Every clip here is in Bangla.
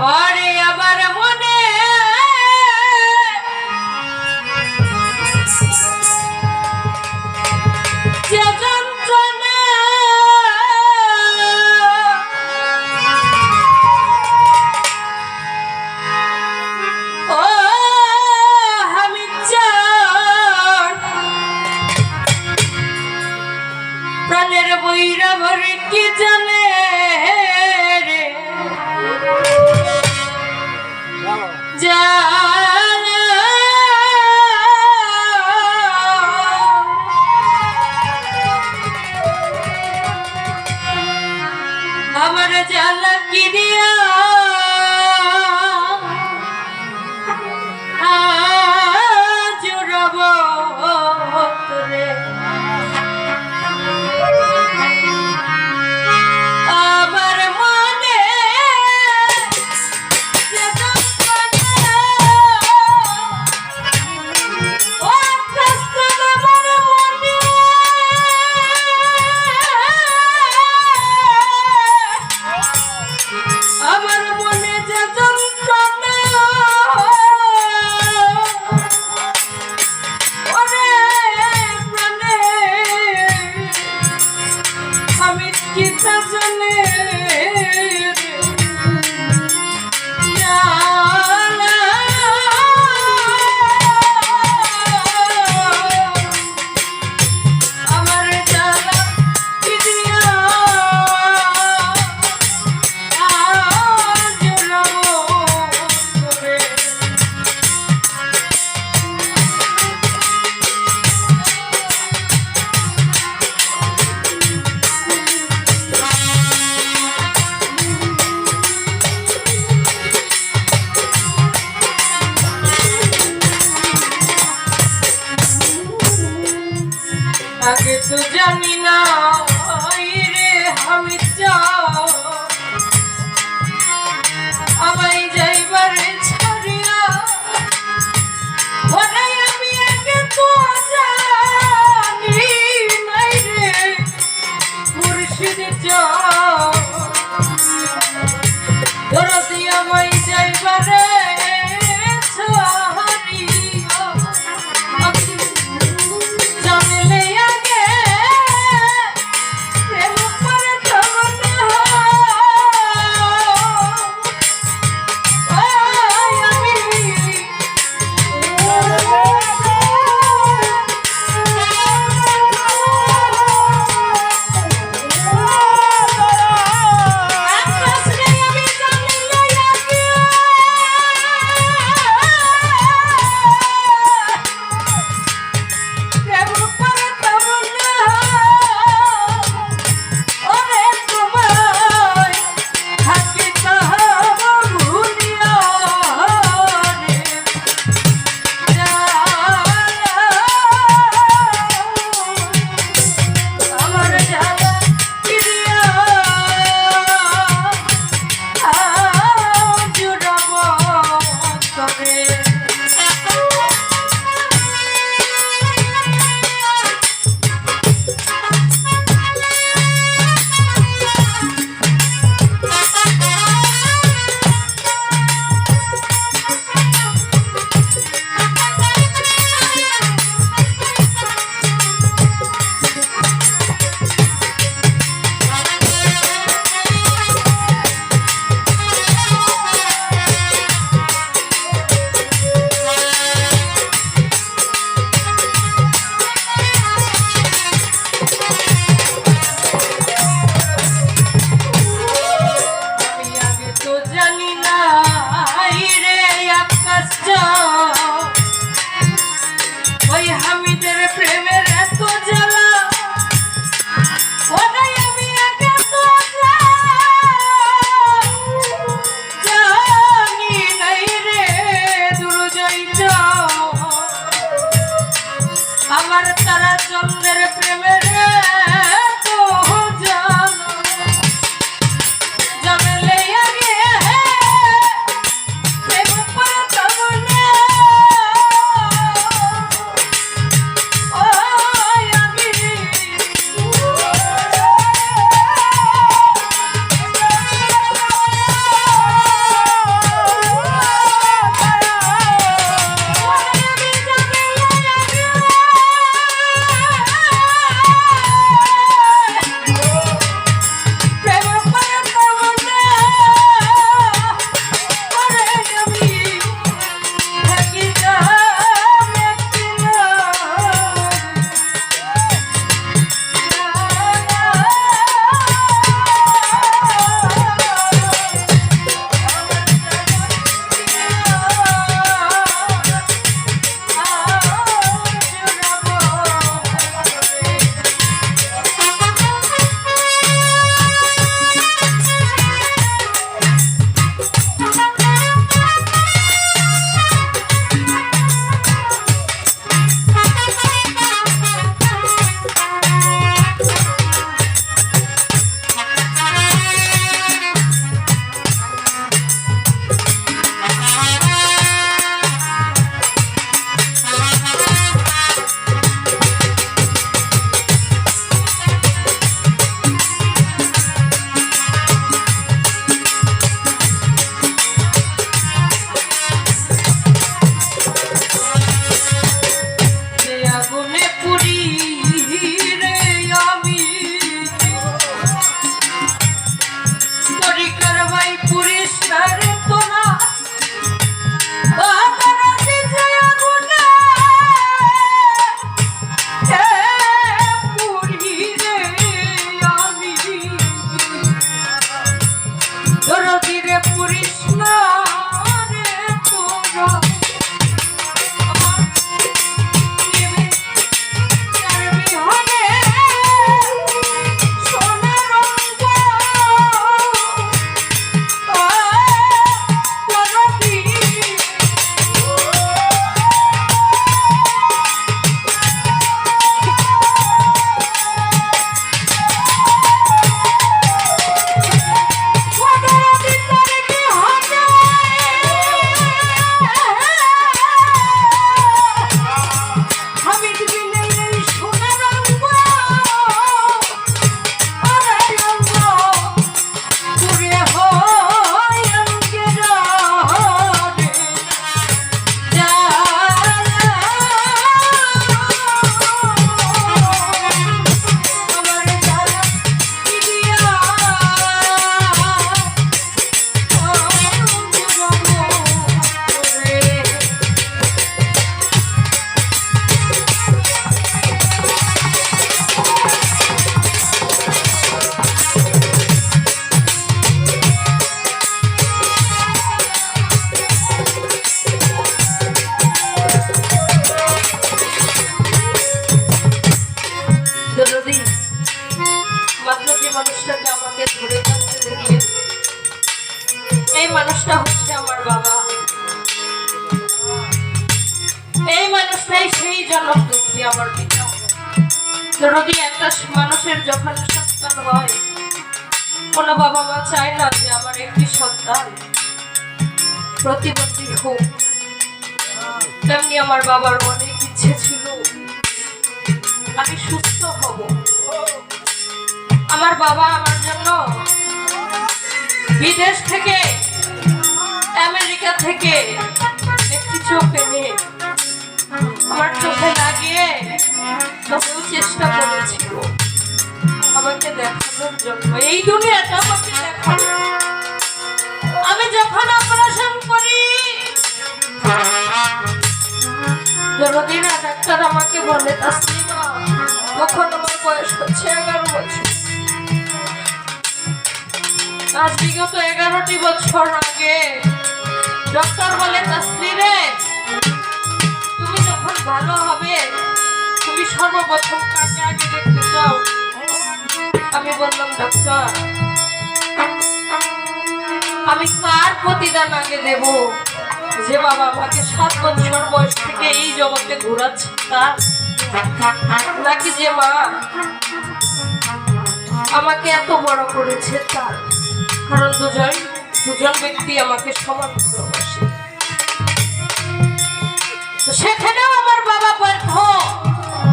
আরে আগে তো জানি না। আমার তারা চন্দ্রের প্রেমের এই মানুষটা হচ্ছে আমার বাবা। এই মানুষটাই সেই জনক দুঃখী আমার পিতা। যদি একটা মানুষের যখন সন্তান হয়, কোনো বাবা মা চায় না যে আমার একটি সন্তান প্রতিবন্ধী হোক। তেমনি আমার বাবার অনেক ইচ্ছে ছিল। আমি সুস্থ হব। আমার বাবা আমার জন্য বিদেশ থেকে আমেরিকা থেকে একটি চোখ আমার চোখে লাগিয়ে তবেও চেষ্টা করেছিল আমাকে দেখানোর জন্য। এই দুনিয়াটা আমাকে দেখানো আমি যখন অপারেশন করি যতদিন ডাক্তার আমাকে বলে তাসলিমা তখন আমার বয়স হচ্ছে এগারো বছর। আজ বিগত এগারোটি বছর আগে। ডক্টর বলে তাসলি রে তুমি যখন ভালো হবে, তুমি সর্বপ্রথম কাকে আগে দেখতে চাও? আমি বললাম ডক্টর আমি কার প্রতিদান আগে দেব? যে বাবা আমাকে সাত বছর বয়স থেকে এই জগতে ঘোরাচ্ছে তার। নাকি যে মা আমাকে এত বড় করেছে তার? ব্যক্তি আমাকে সমান সেখানেও আমার বাবা ব্যর্থ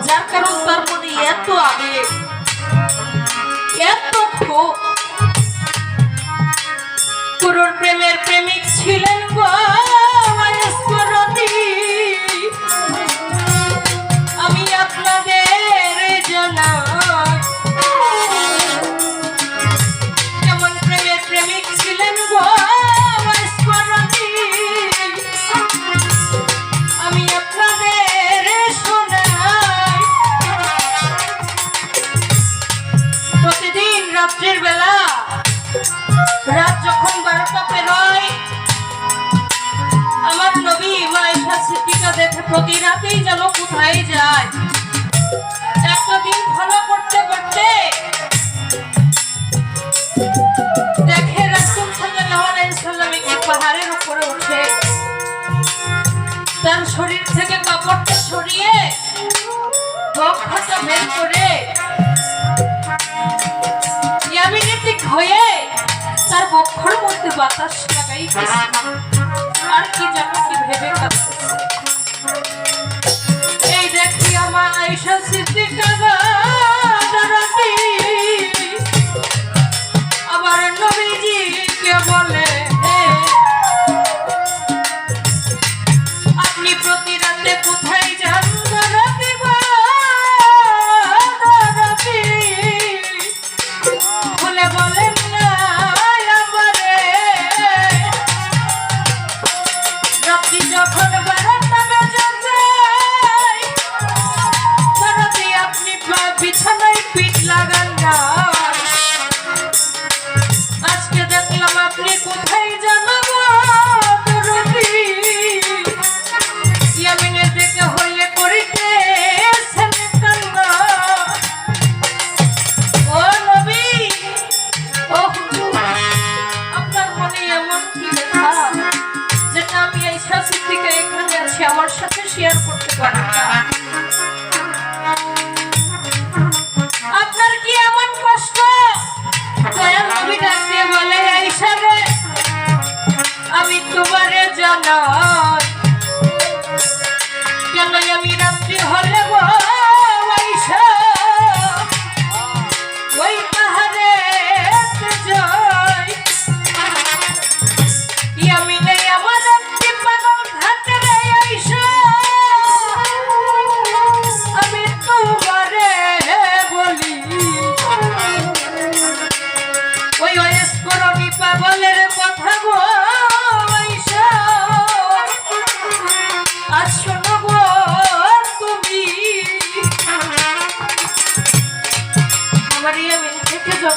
যার কারণ তার মনে এত আবেগ, এত ক্ষোভ। প্রেমের প্রেমিক ছিলেন গো। প্রতি রাতেই যেন কোথায় যায়? একটা দিন ফলো করতে করতে দেখে রাসূল সাল্লাল্লাহু আলাইহি সাল্লাম পাহাড়ের উপরে উঠে। তার শরীর থেকে কাপড়টা সরিয়ে বক্ষটা বের করে ইয়ামিনেটিক হয়ে তার বক্ষর মধ্যে বাতাস লাগাই আর কি জানো কি ভেবে কাঁদতেছে। এই দেখি আমার আয়সা সিদ্দিকা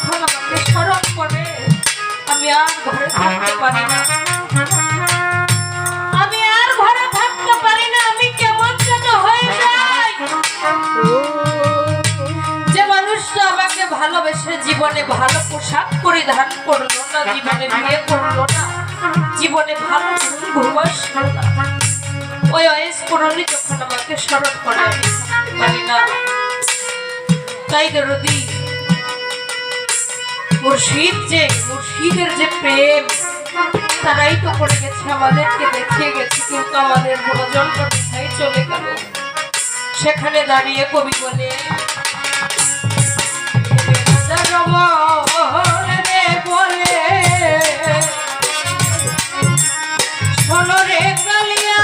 যখন আমাকে স্মরণ করে আমি আর ঘরে থাকতে পারি না। আমি আর ঘরে থাকতে পারি না, আমি কেমন যেন হয়ে যে মানুষটা আমাকে ভালোবেসে জীবনে ভালো পোশাক পরিধান করল না, জীবনে বিয়ে করল না, জীবনে ভালো ঘুমাসলো ওই অয়েস করলে যখন আমাকে স্মরণ করে না। তাই দরদি মুর্শিদ যে মুর্শিদের যে প্রেম তারাই তো করে গেছে আমাদেরকে দেখিয়ে গেছে কিন্তু আমাদের মনোজন কোথায় চলে গেল? সেখানে দাঁড়িয়ে কবি বলে বলে oh, কালিয়া